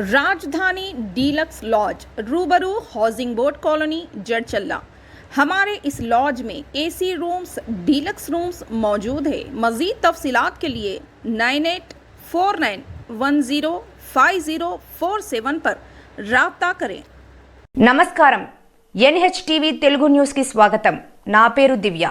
राजधानी deluxe lodge रूबरू housing board colony Jadcherla हमारे इस लॉज में एसी रूम्स डीलक्स रूम्स मौजूद है मज़ीद तफसीलात के लिए nine eight four nine one zero five zero four seven पर रबता करें నమస్కారం ఎన్హెచ్ టీవీ తెలుగు న్యూస్కి స్వాగతం నా పేరు దివ్య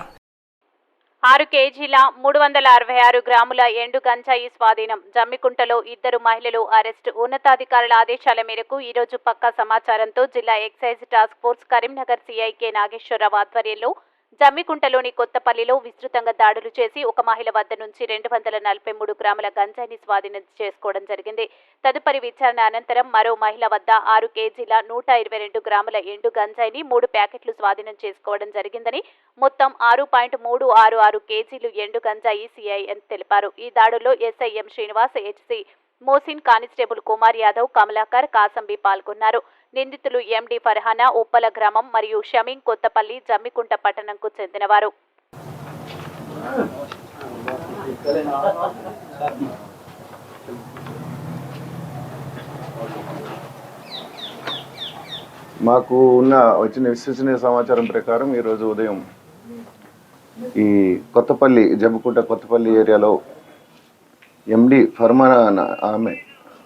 ఆరు కేజీల మూడు వందల అరవై ఆరు గ్రాముల ఎండు గంజాయి స్వాధీనం. జమ్మికుంటలో ఇద్దరు మహిళలు అరెస్ట్. ఉన్నతాధికారుల ఆదేశాల మేరకు ఈ రోజు పక్కా సమాచారంతో జిల్లా ఎక్సైజ్ టాస్క్ ఫోర్స్ కరీంనగర్ సిఐకే నాగేశ్వరరావు ఆధ్వర్యంలో జమ్మికుంటలోని కొత్తపల్లిలో విస్తృతంగా దాడులు చేసి ఒక మహిళ వద్ద నుంచి రెండు వందల నలభై మూడు గ్రాముల గంజాయిని స్వాధీనం చేసుకోవడం జరిగింది. తదుపరి విచారణ అనంతరం మరో మహిళ వద్ద ఆరు కేజీల నూట ఇరవై రెండు గ్రాముల ఎండు గంజాయిని మూడు ప్యాకెట్లు స్వాధీనం చేసుకోవడం జరిగిందని మొత్తం ఆరు పాయింట్ మూడు ఆరు ఆరు కేజీలు ఎండు గంజాయి సిఐఎన్ తెలిపారు. ఈ దాడుల్లో SI M Srinivas HC Mohsin constable Kumar Yadav Kamalakar Kasambi పాల్గొన్నారు. నిందితులు ఎండి ఫర్హానా ఉప్పల గ్రామం మరియు షమీన్ కొత్తపల్లి జమ్మికుంట పట్టణంకు చెందినవారు. మాకు ఉన్న వచ్చిన విశ్వసనీయ సమాచారం ప్రకారం ఈరోజు ఉదయం ఈ కొత్తపల్లి జమ్మికుంట కొత్తపల్లి ఏరియాలో ఎండి ఫర్మానా ఆమె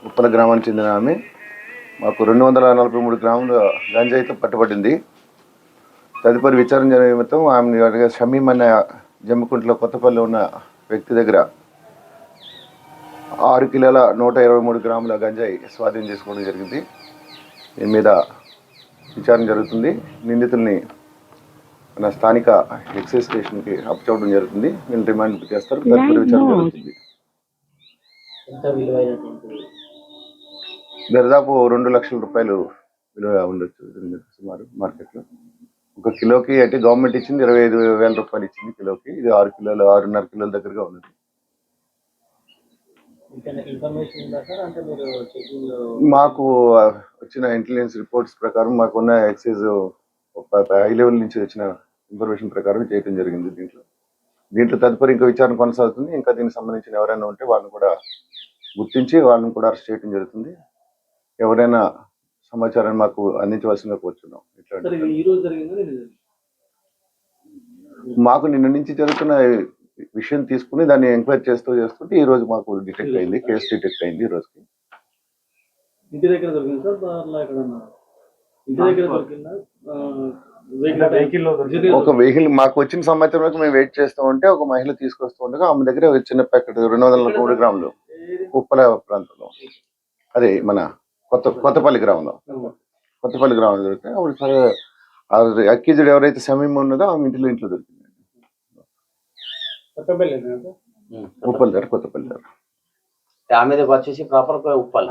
ఉప్పల గ్రామానికి చెందిన ఆమె. మాకు రెండు వందల నలభై మూడు గ్రాముల గంజాయితో పట్టుబడింది. తదుపరి విచారణ జరిగిన నిమిత్తం ఆమె షమీం అనే జమ్మికుంటలో కొత్తపల్లి ఉన్న వ్యక్తి దగ్గర ఆరు కిలోల నూట ఇరవై మూడు గ్రాముల గంజాయి స్వాధీనం చేసుకోవడం జరిగింది. దీని మీద విచారణ జరుగుతుంది. నిందితుల్ని మన స్థానిక ఎక్సైజ్ స్టేషన్కి అప్పచెప్పడం జరుగుతుంది. వీళ్ళు రిమాండ్ చేస్తారు. తదుపరి విచారణ జరుగుతుంది. ఎంత విలువైనటువంటి దాదాపు రెండు లక్షల రూపాయలు విలువ ఉండొచ్చు సుమారు మార్కెట్లో. ఒక కిలోకి అంటే గవర్నమెంట్ ఇచ్చింది ఇరవై ఐదు వేల రూపాయలు ఇచ్చింది కిలోకి. ఇది ఆరు కిలోలు ఆరున్నర కిలోల దగ్గరగా చెకింగ్ మాకు వచ్చిన ఇంటెలిజెన్స్ రిపోర్ట్స్ ప్రకారం మాకున్న ఎక్సైజ్ హై లెవెల్ నుంచి వచ్చిన ఇన్ఫర్మేషన్ ప్రకారం చేయడం జరిగింది దీంట్లో. దీంట్లో తదుపరి ఇంకా విచారణ కొనసాగుతుంది. ఇంకా దీనికి సంబంధించిన ఎవరైనా ఉంటే వాళ్ళని కూడా గుర్తించి వాళ్ళని కూడా అరెస్ట్ చేయడం జరుగుతుంది. ఎవరైనా సమాచారాన్ని మాకు అందించవలసిందిగా కోరుచున్నాం. సార్ ఇట్లాంటి ఇది ఈ రోజు జరిగిందా? నేను మాకు నిన్న నుంచి జరుగుతున్న విషయం తీసుకుని దాన్ని ఎంక్వైరీ చేస్తూ చేస్తుంటే ఈ రోజు మాకు డిటెక్ట్ అయింది కేసు డిటెక్ట్ అయింది ఈ రోజుకి. ఇంటి దగ్గర దొరికింది సార్? ఇంటి దగ్గర దొరికిందా? ఒక వెహికల్ మాకు వచ్చిన సమాచారం వరకు మేము వెయిట్ చేస్తూ ఉంటే ఒక మహిళ తీసుకొస్తూ ఉండగా ఆమె దగ్గర ఒక చిన్న ప్యాకెట్ రెండు వందల మూడు గ్రాములు. ఉప్పల ప్రాంతంలో. అదే మన కొత్త కొత్తపల్లి గ్రామంలో. కొత్తపల్లి గ్రామంలో దొరికితే అప్పుడు సరే అక్యూజుడు ఎవరైతే సమయం ఉన్నదో ఆమె ఇంటిలో ఇంట్లో దొరికింది. కొత్తపల్లి ఉప్పల్ దగ్గర కొత్తపల్లి దగ్గర. ఆమెది వచ్చేసి ప్రాపర్ ఉప్పల్.